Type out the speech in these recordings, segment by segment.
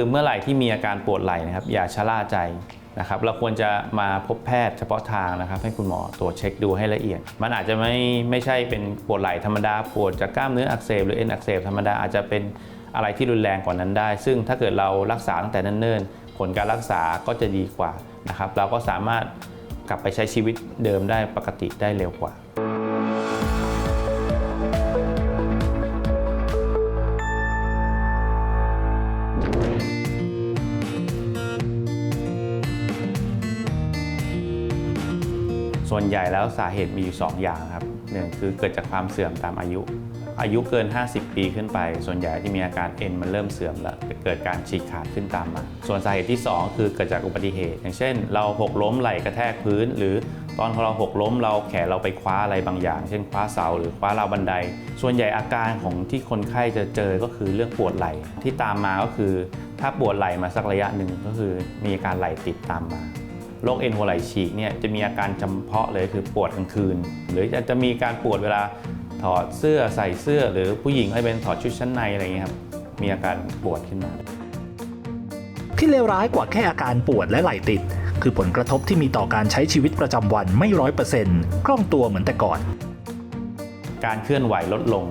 คือเมื่อไหร่ที่มีอาการปวดไหล่นะครับ อย่าชะล่าใจนะครับ เราควรจะมาพบแพทย์เฉพาะทางนะครับ ให้คุณหมอตรวจเช็คดูให้ละเอียด มันอาจจะไม่ไม่ใช่เป็นปวดไหล่ธรรมดาปวดจากกล้ามเนื้ออักเสบหรือเอ็นอักเสบธรรมดาอาจจะเป็นอะไรที่รุนแรงกว่านั้นได้ ซึ่งถ้าเกิดเรารักษาตั้งแต่เนิ่นๆผลการรักษาก็จะดีกว่านะครับ เราก็สามารถกลับไปใช้ชีวิตเดิมได้ปกติได้เร็วกว่า ส่วนใหญ่แล้วสาเหตุมีอยู่ 2 อย่างครับหนึ่งคือเกิดจากความเสื่อมตามอายุ อายุเกิน 50 ปีขึ้นไป ส่วนใหญ่ที่มีอาการเอ็นมันเริ่มเสื่อมแล้วเกิดการฉีกขาดขึ้นตามมา ส่วนสาเหตุที่ 2 คือเกิดจากอุบัติเหตุ อย่างเช่น เราหกล้มไหล่กระแทกพื้น หรือตอนเราหกล้มเราแขนเราไปคว้าอะไรบางอย่าง เช่นคว้าเสาหรือคว้าราวบันได ส่วนใหญ่อาการของที่คนไข้จะเจอก็คือเรื่องปวดไหล่ที่ตามมาก็คือ ถ้าปวดไหล่มาสักระยะหนึ่งก็คือมีอาการไหล่ติดตามมา โรคเอ็นหัวไหล่ฉีกเนี่ยจะมีอาการจำเพาะเลยคือปวดกลางคืน หรืออาจจะมีการปวดเวลาถอดเสื้อใส่เสื้อ หรือผู้หญิงให้เป็นถอดชุดชั้นในอะไรอย่างเงี้ยครับมีอาการปวดขึ้นมาที่เลวร้ายกว่าแค่อาการปวดและไหล่ติด คือผลกระทบที่มีต่อการใช้ชีวิตประจำวันไม่ร้อยเปอร์เซ็นต์คล่องตัวเหมือนแต่ก่อน การเคลื่อนไหวลดลง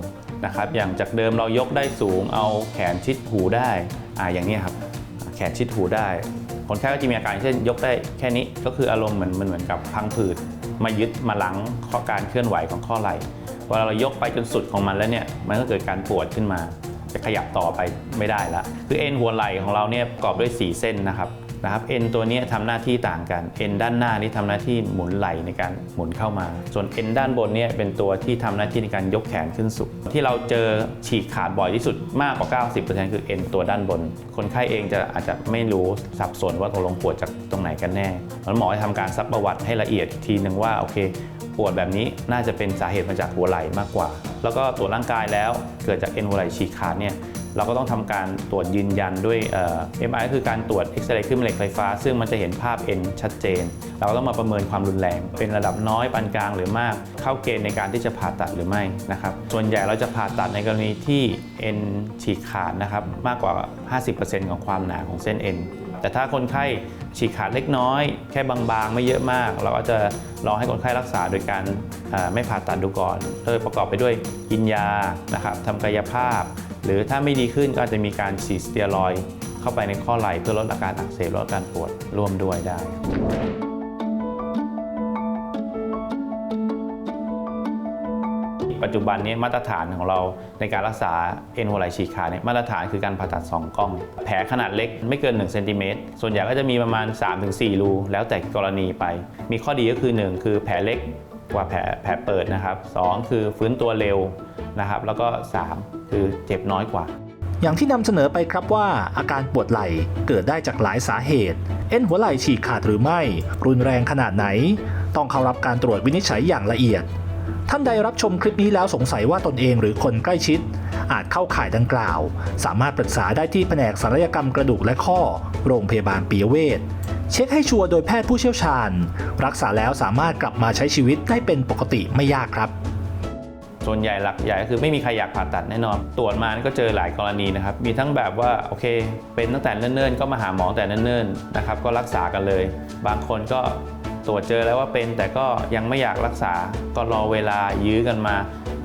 นะครับอย่างจากเดิมเรายกได้สูงเอาแขนชิดหูได้อ่าอย่างนี้ครับแขนชิดหูได้ คนไข้ก็จะมีอาการเช่นยกได้แค่นี้ก็คืออารมณ์เหมือนมันเหมือนกับพังผืดมายึดมาหลังข้อการเคลื่อนไหวของข้อไหล่เวลาเรายกไปจนสุดของมันแล้วเนี่ยมันก็เกิดการปวดขึ้นมา จะขยับต่อไปไม่ได้ละคือเอ็นหัวไหล่ของเราเนี่ยประกอบด้วย 4 เส้นนะครับ นะครับเอ็นตัวนี้ทำหน้าที่ต่างกันเอ็นด้านหน้านี่ทำหน้าที่หมุนไหลในการหมุนเข้ามา ส่วนเอ็นด้านบนเนี่ยเป็นตัวที่ทำหน้าที่ในการยกแขนขึ้นสูงที่เราเจอฉีกขาดบ่อยที่สุดมากกว่า 90%คือเอ็นตัวด้านบน คนไข้เองจะอาจจะไม่รู้สับสนว่าตกลงปวดจากตรงไหนกันแน่แล้วหมอจะทำการซักประวัติให้ละเอียดทีหนึ่งว่าโอเคปวดแบบนี้น่าจะเป็นสาเหตุมาจากหัวไหล่มากกว่า แล้วก็ตรวจร่างกายแล้วเกิดจากเอ็นหัวไหล่ฉีกขาดเนี่ย เราก็ต้องทำการตรวจยืนยันด้วยเอ่อ MRI ก็คือการตรวจเอ็กซเรย์ขึ้นแม่เหล็กไฟฟ้า ซึ่งมันจะเห็นภาพเอ็นชัดเจน เราก็ต้องมาประเมินความรุนแรง เป็นระดับน้อยปานกลางหรือมาก เข้าเกณฑ์ในการที่จะผ่าตัดหรือไม่นะครับส่วนใหญ่เราจะผ่าตัดในกรณีที่เอ็นฉีกขาดนะครับมากกว่า 50%ของความหนาของเส้นเอ็นแต่ถ้าคนไข้ฉีกขาดเล็กน้อย แค่บางๆ ไม่เยอะมาก เราก็จะรอให้คนไข้รักษาโดยการไม่ผ่าตัดดูก่อน โดยประกอบไปด้วยกินยานะครับทำกายภาพ หรือถ้าไม่ดีขึ้นก็อาจจะมีการฉีดสเตียรอยเข้าไปในข้อไหล่เพื่อลดอาการอักเสบลดอาการปวดร่วมด้วยได้ปัจจุบันนี้มาตรฐานของเราในการรักษาเอ็นหัวไหล่ฉีกขาดเนี่ยมาตรฐานคือการผ่าตัด 2 กล้อง แผลขนาดเล็กไม่เกิน1เซนติเมตรส่วนใหญ่ก็จะมีประมาณ 3-4 รู แล้วแต่กรณีไป มีข้อดีก็คือ 1 คือแผลเล็ก กว่าแผลแผลเปิดนะครับ2คือฟื้นตัวเร็วนะครับ แล้วก็ 3 คือเจ็บน้อยกว่า อย่างที่นำเสนอไปครับว่าอาการปวดไหล่เกิดได้จากหลายสาเหตุ เอ็นหัวไหล่ฉีกขาดหรือไม่ รุนแรงขนาดไหน ต้องเข้ารับการตรวจวินิจฉัยอย่างละเอียด ท่านใดรับชมคลิปนี้แล้วสงสัยว่าตนเองหรือคนใกล้ชิด อาจเข้าข่ายดังกล่าว สามารถปรึกษาได้ที่แผนกศัลยกรรมกระดูกและข้อ โรงพยาบาลปียเวชเช็คให้ชัวร์โดยแพทย์ผู้เชี่ยวชาญ รักษาแล้วสามารถกลับมาใช้ชีวิตได้เป็นปกติไม่ยากครับ ส่วนใหญ่หลักใหญ่ก็คือไม่มีใครอยากผ่าตัดแน่นอน ตรวจมาก็เจอหลายกรณีนะครับ มีทั้งแบบว่าโอเค เป็นตั้งแต่เนิ่นๆ ก็มาหาหมอแต่เนิ่นๆนะครับก็รักษากันเลย บางคนก็ ตรวจเจอแล้วว่าเป็นแต่ก็ยังไม่อยากรักษา ก็รอเวลายื้อกันมา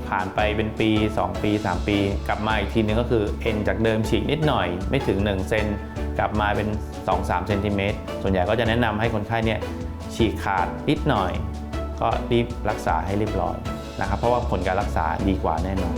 ผ่านไปเป็นปี 2 ปี 3 ปี กลับมาอีกทีนึงก็คือเอ็นจากเดิมฉีกนิดหน่อยไม่ถึง 1 เซนกลับมาเป็น 2-3เซนติเมตรส่วนใหญ่ก็จะแนะนำให้คนไข้เนี่ยฉีกขาดนิดหน่อย ก็รีบรักษาให้เรียบร้อยนะครับเพราะว่าผลการรักษาดีกว่าแน่นอน